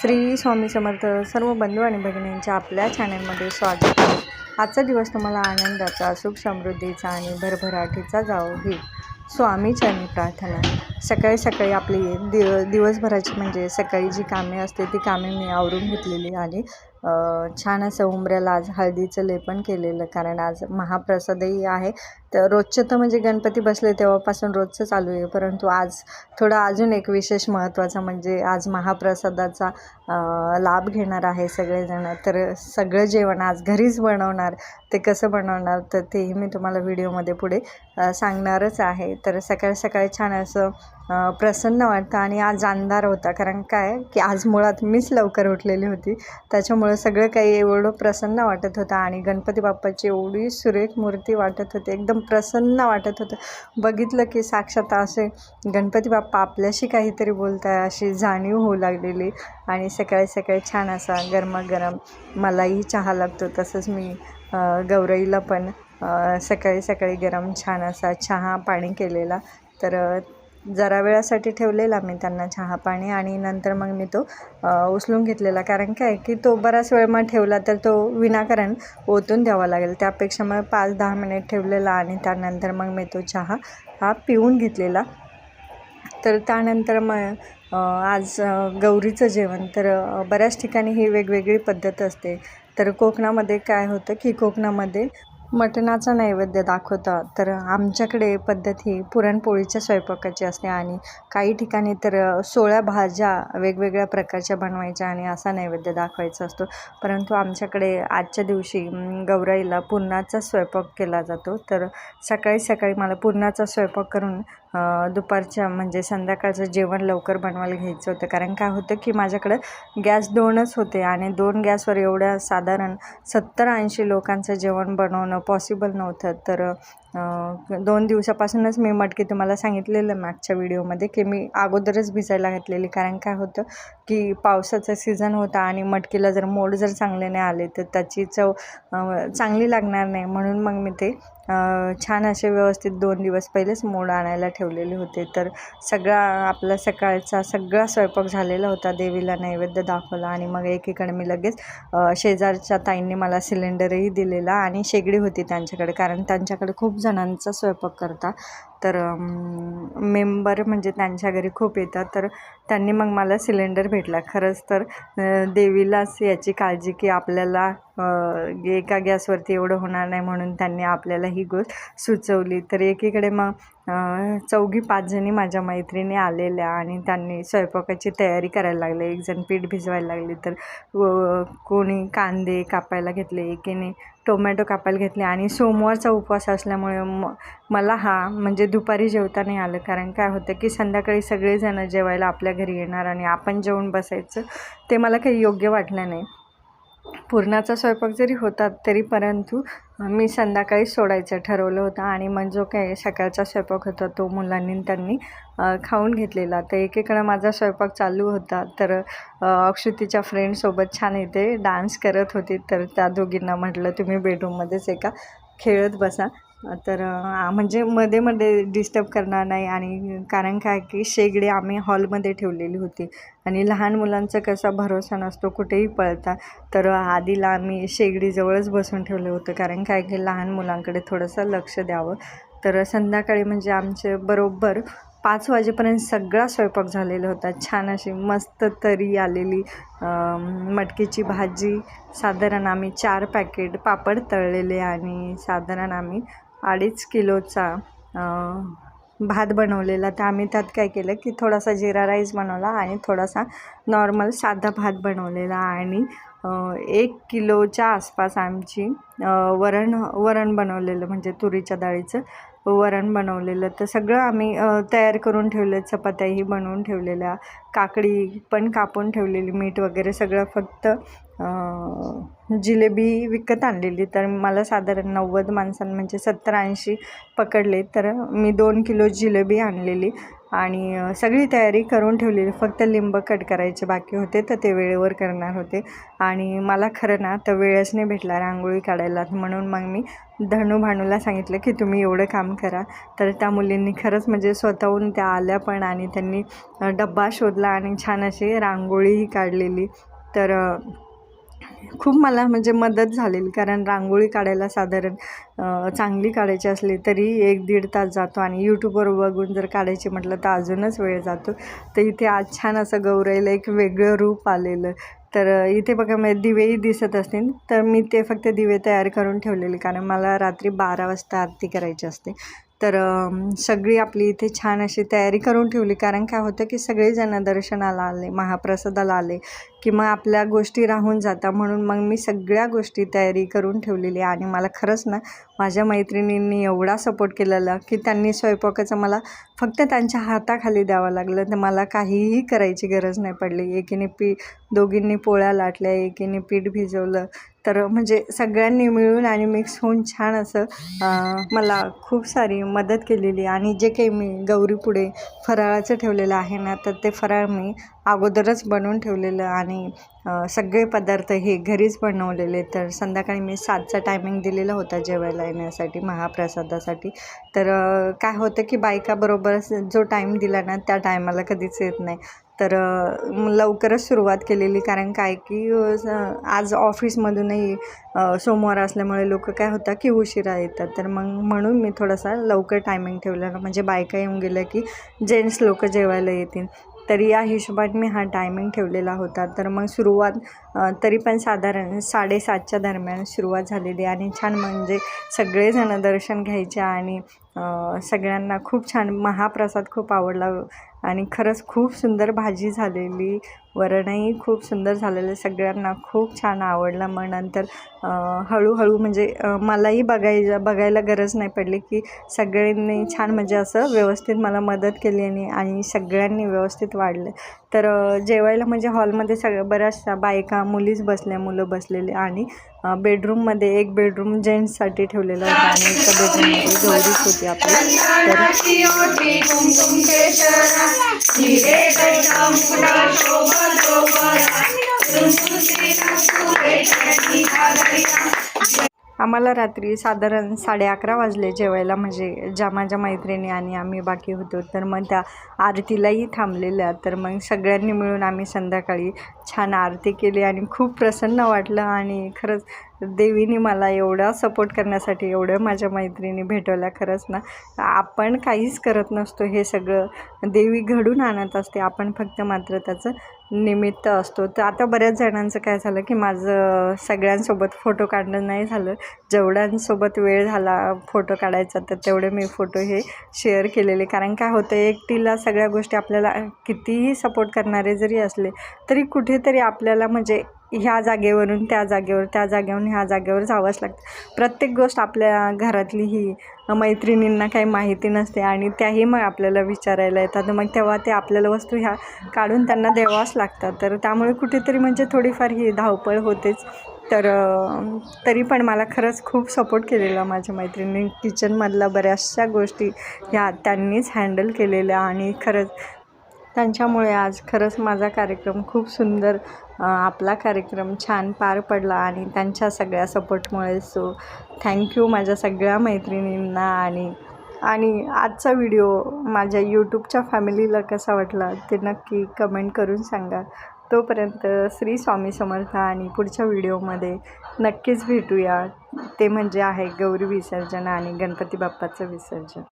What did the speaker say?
श्री स्वामी समर्थ सर्व बंधू आणि भगिनींच्या आपल्या चॅनलमध्ये स्वागत आहे. आजचा दिवस तुम्हाला आनंदाचा सुख समृद्धीचा आणि भरभराटीचा जावो ही स्वामीचरणी प्रार्थना सकाळी सकाळी आपली दिव दिवसभराची म्हणजे सकाळी जी कामे असते ती कामे मी आवरून घेतलेली आणि छान असं उंबऱ्याला आज हळदीचं लेपन केलेलं कारण आज महाप्रसादही आहे. तर रोजचं तर म्हणजे गणपती बसले तेव्हापासून रोजचं चालू आहे परंतु आज थोडं अजून एक विशेष महत्त्वाचं म्हणजे आज महाप्रसादाचा लाभ घेणार आहे सगळेजण. तर सगळं जेवण आज घरीच बनवणार ते कसं बनवणार तर तेही मी तुम्हाला व्हिडिओमध्ये पुढे सांगणारच आहे. तर सकाळी सकाळी छान असं प्रसन्न वाटतं आणि आज अंधार होता. कारण काय? की आज मुळात मीच लवकर उठलेली होती. त्याच्यामुळं सगळं काही एवढं प्रसन्न वाटत होतं आणि गणपती बाप्पाची एवढी सुरेख मूर्ती वाटत होती. एकदम प्रसन्न वाटत होतं. बघितलं की साक्षात असे गणपती बाप्पा आपल्याशी काहीतरी बोलत आहे अशी जाणीव होऊ लागलेली आणि सकाळी सकाळी छान असा गरमागरम मलाही चहा लागतो. तसंच मी गौरईला पण सकाळी सकाळी गरम छान असा चहा पाणी केलेला. तर जरा वेळासाठी ठेवलेला मी त्यांना चहा पाणी आणि नंतर मग मी तो उचलून घेतलेला. कारण काय की तो बराच वेळ मग ठेवला तर तो विनाकारण ओतून द्यावा लागेल. त्यापेक्षा मग पाच दहा मिनिट ठेवलेला आणि त्यानंतर मग मी तो चहा हा पिऊन घेतलेला. तर त्यानंतर मग आज गौरीचं जेवण. तर बऱ्याच ठिकाणी ही वेगवेगळी पद्धत असते. तर कोकणामध्ये काय होतं की कोकणामध्ये मटणाचा नैवेद्य दाखवतात तर आमच्याकडे पद्धत ही पुरणपोळीच्या स्वयंपाकाची असते आणि काही ठिकाणी तर सोळ्या भाज्या वेगवेगळ्या प्रकारच्या बनवायच्या आणि असा नैवेद्य दाखवायचा असतो. परंतु आमच्याकडे आजच्या दिवशी गौराईला पुरणाचा स्वयंपाक केला जातो. तर सकाळी सकाळी मला पुरणाचा स्वयंपाक करून दुपारच्या म्हणजे संध्याकाळचं जेवण लवकर बनवायला घ्यायचं होतं. कारण काय होतं की माझ्याकडं गॅस दोनच होते आणि दोन गॅसवर एवढ्या साधारण सत्तर ऐंशी लोकांचं जेवण बनवणं पॉसिबल नव्हतं. तर दोन दिवसापासूनच मी मटकी तुम्हाला सांगितलेलं मागच्या व्हिडिओमध्ये की मी अगोदरच भिजायला घातलेली. कारण काय होतं की पावसाचा सीझन होता आणि मटकीला जर मोड जर चांगले नाही आले तर त्याची चव चांगली लागणार नाही. म्हणून मग मी ते छान असे व्यवस्थित दोन दिवस पहिलेच मोड आणायला ठेवलेले होते. तर सगळा आपला सकाळचा सगळा स्वयंपाक झालेला होता. देवीला नैवेद्य दाखवला आणि मग एकीकडे मी लगेच शेजारच्या ताईंनी मला सिलेंडरही दिलेला आणि शेगडी होती त्यांच्याकडे. कारण त्यांच्याकडे खूप जणांचा स्वयंपाक करता. तर मेंबर म्हणजे त्यांच्या घरी खूप येतात. तर त्यांनी मग मला सिलेंडर भेटला. खरंच तर देवीलाच याची काळजी की आपल्याला एका गॅसवरती एवढं होणार नाही म्हणून त्यांनी आपल्याला ही गोष्ट सुचवली. तर एकीकडे मग चौघी पाचजणी माझ्या मैत्रिणी आलेल्या आणि त्यांनी स्वयंपाकाची तयारी करायला लागले. एकजण पीठ भिजवायला लागली. तर व- कोणी कांदे कापायला घेतले एकीने टोमॅटो कापायला घेतले आणि सोमवारचा उपवास असल्यामुळे म मला हा म्हणजे दुपारी जेवता नाही आलं. कारण काय होतं की संध्याकाळी सगळेजणं जेवायला आपल्या घरी येणार आणि आपण जेवून बसायचं ते मला काही योग्य वाटलं नाही. पुरणाचा स्वयंपाक जरी होता तरी परंतु मी संध्याकाळी सोडायचं ठरवलं होतं आणि मग जो काही सकाळचा स्वयंपाक होता तो मुलांनी त्यांनी खाऊन घेतलेला. तर एकीकडं माझा स्वयंपाक चालू होता. तर अक्षुतीच्या फ्रेंडसोबत छान इथे डान्स करत होती. तर त्या दोघींना म्हटलं तुम्ही बेडरूममध्येच एका खेळत बसा. तर म्हणजे मध्ये मध्ये डिस्टर्ब करणार नाही आणि कारण काय की शेगडी आम्ही हॉलमध्ये ठेवलेली होती आणि लहान मुलांचा कसा भरोसा नसतो कुठेही पळता. तर आधीला आम्ही शेगडीजवळच बसून ठेवलं होतं कारण काय की लहान मुलांकडे थोडंसं लक्ष द्यावं. तर संध्याकाळी म्हणजे आमचे बरोबर पाच वाजेपर्यंत सगळा स्वयंपाक झालेला होता. छान अशी मस्त तरी आलेली मटकीची भाजी. साधारण आम्ही चार पॅकेट पापड तळलेले आणि साधारण आम्ही अडीच किलोचा भात बनवलेला. तर आम्ही त्यात काय केलं की थोडासा जिरा राईस बनवला आणि थोडासा नॉर्मल साधा भात बनवलेला. आणि एक किलोच्या आसपास आमची वरण वरण बनवलेलं म्हणजे तुरीच्या डाळीचं वरण बनवलेलं. तर सगळं आम्ही तयार करून ठेवलं. चपात्याही बनवून ठेवलेल्या. काकडी पण कापून ठेवलेली. मीठ वगैरे सगळं फक्त जिलेबी विकत आणलेली. तर मला साधारण नव्वद माणसां म्हणजे सत्तर ऐंशी पकडले. तर मी दोन किलो जिलेबी आणलेली आणि सगळी तयारी करून ठेवलेली. फक्त लिंब कट करायचे बाकी होते तर ते वेळेवर करणार होते. आणि मला खरं ना तर वेळच नाही भेटला रांगोळी काढायला. म्हणून मग मी धनू भानूला सांगितलं की तुम्ही एवढं काम करा. तर त्या मुलींनी खरंच म्हणजे स्वतःहून त्या आल्या पण आणि त्यांनी डब्बा शोधला आणि छान अशी रांगोळीही काढलेली. तर खूप मला म्हणजे मदत झालेली कारण रांगोळी काढायला साधारण चांगली काढायची असली तरी एक दीड तास जातो आणि यूट्यूबवर बघून जर काढायची म्हटलं तर अजूनच वेळ जातो. तर इथे आज छान असं गौराईला एक वेगळं रूप आलेलं. तर इथे बघा म्हणजे दिवेही दिसत असतील तर मी ते फक्त दिवे तयार करून ठेवलेले कारण मला रात्री बारा वाजता आरती करायची असते. तर सगळी आपली इथे छान अशी तयारी करून ठेवली कारण काय होतं की सगळेजण दर्शनाला आले महाप्रसादाला आले की मग आपल्या गोष्टी राहून जातात. म्हणून मग मी सगळ्या गोष्टी तयारी करून ठेवलेली आहे. आणि मला खरंच ना माझ्या मैत्रिणींनी एवढा सपोर्ट केलेला की त्यांनी स्वयंपाकाचं मला फक्त त्यांच्या हाताखाली द्यावं लागलं. तर मला काहीही करायची गरज नाही पडली. एकीने पी दोघींनी पोळ्या लाटल्या एकीने पीठ भिजवलं. तर म्हणजे सगळ्यांनी मिळून आणि मिक्स होऊन छान असं मला खूप सारी मदत केलेली. आणि जे काही मी गौरीपुढे फराळाचं ठेवलेलं आहे ना तर ते फराळ मी अगोदरच बनवून ठेवलेलं आणि सगळे पदार्थ हे घरीच बनवलेले. तर संध्याकाळी मी सातचा टायमिंग दिलेला होता जेवायला येण्यासाठी महाप्रसादासाठी. तर काय होतं की बायकाबरोबर जो टाईम दिला ना त्या टायमाला कधीच येत नाही. तर लवकरच सुरुवात केलेली. कारण काय की आज ऑफिसमधूनही सोमवार असल्यामुळे लोक काय होतं की उशिरा येतात. तर मग म्हणून मी थोडासा लवकर टायमिंग ठेवलेला म्हणजे बायका येऊन गेल्या की जेंट्स लोक जेवायला येतील. तरी या हिशोबात मी हा टायमिंग ठेवलेला होता. तर मग सुरुवात तरी पण साधारण साडेसातच्या दरम्यान सुरुवात झालेली आणि छान म्हणजे सगळेजण दर्शन घ्यायचे आणि सगळ्यांना खूप छान महाप्रसाद खूप आवडला. आणि खरंच खूप सुंदर भाजी झालेली वरणही खूप सुंदर झालेलं सगळ्यांना खूप छान आवडलं. मग नंतर हळूहळू म्हणजे मलाही बघायला बघायला गरज नाही पडली की सगळ्यांनी छान म्हणजे असं व्यवस्थित मला मदत केली आणि आणि सगळ्यांनी व्यवस्थित वाढलं. तर जेवायला म्हणजे हॉलमध्ये सगळ्या बऱ्याचशा बायका मुलीच बसल्या मुलं बसलेले आणि बेडरूममध्ये एक बेडरूम जेंट्ससाठी ठेवलेला होता आणि एका बेडरूममध्ये गौरीच होती आपली. तर आम्हाला रात्री साधारण साडे अकरा वाजले जेवायला म्हणजे ज्या माझ्या मैत्रिणी आणि आम्ही बाकी होतो तर मग त्या आरतीलाही थांबलेल्या. तर मग सगळ्यांनी मिळून आम्ही संध्याकाळी छान आरती केली आणि खूप प्रसन्न वाटलं. आणि खरंच देवीने मला एवढा सपोर्ट करण्यासाठी एवढं माझ्या मैत्रिणी भेटवल्या. खरंच ना आपण काहीच करत नसतो. हे सगळं देवी घडून आणत असते. आपण फक्त मात्र त्याचं निमित्त असतो. तर आता बऱ्याच जणांचं काय झालं की माझं सगळ्यांसोबत फोटो काढणं नाही झालं. जेवढ्यांसोबत वेळ झाला फोटो काढायचा तर तेवढे मी फोटो हे शेअर केलेले. कारण काय होतं एकटीला सगळ्या गोष्टी आपल्याला कितीही सपोर्ट करणारे जरी असले तरी कुठेतरी आपल्याला म्हणजे ह्या जागेवरून त्या जागेवर त्या जागेवरून ह्या जागेवर जावंच लागतं. प्रत्येक गोष्ट आपल्या घरातली ही मैत्रिणींना काही माहिती नसते आणि त्याही मग आपल्याला विचारायला येतात. मग तेव्हा ते आपल्याला वस्तू ह्या काढून त्यांना द्यावाच लागतात. तर त्यामुळे कुठेतरी म्हणजे थोडीफार ही धावपळ होतेच. तर तरी पण मला खरंच खूप सपोर्ट केलेला माझ्या मैत्रिणी किचनमधल्या बऱ्याचशा गोष्टी ह्या त्यांनीच हँडल केलेल्या आणि खरंच त्यांच्यामुळे आज खरंच माझा कार्यक्रम खूप सुंदर आपला कार्यक्रम छान पार पडला आणि त्यांच्या सगळ्या सपोर्टमुळे सो थँक्यू माझ्या सगळ्या मैत्रिणींना आणि आणि आजचा व्हिडिओ माझ्या यूट्यूबच्या फॅमिलीला कसा वाटला ते नक्की कमेंट करून सांगा. तोपर्यंत श्री स्वामी समर्थ आणि पुढच्या व्हिडिओमध्ये नक्कीच भेटूया. ते म्हणजे आहे गौरी विसर्जन आणि गणपती बाप्पाचं विसर्जन.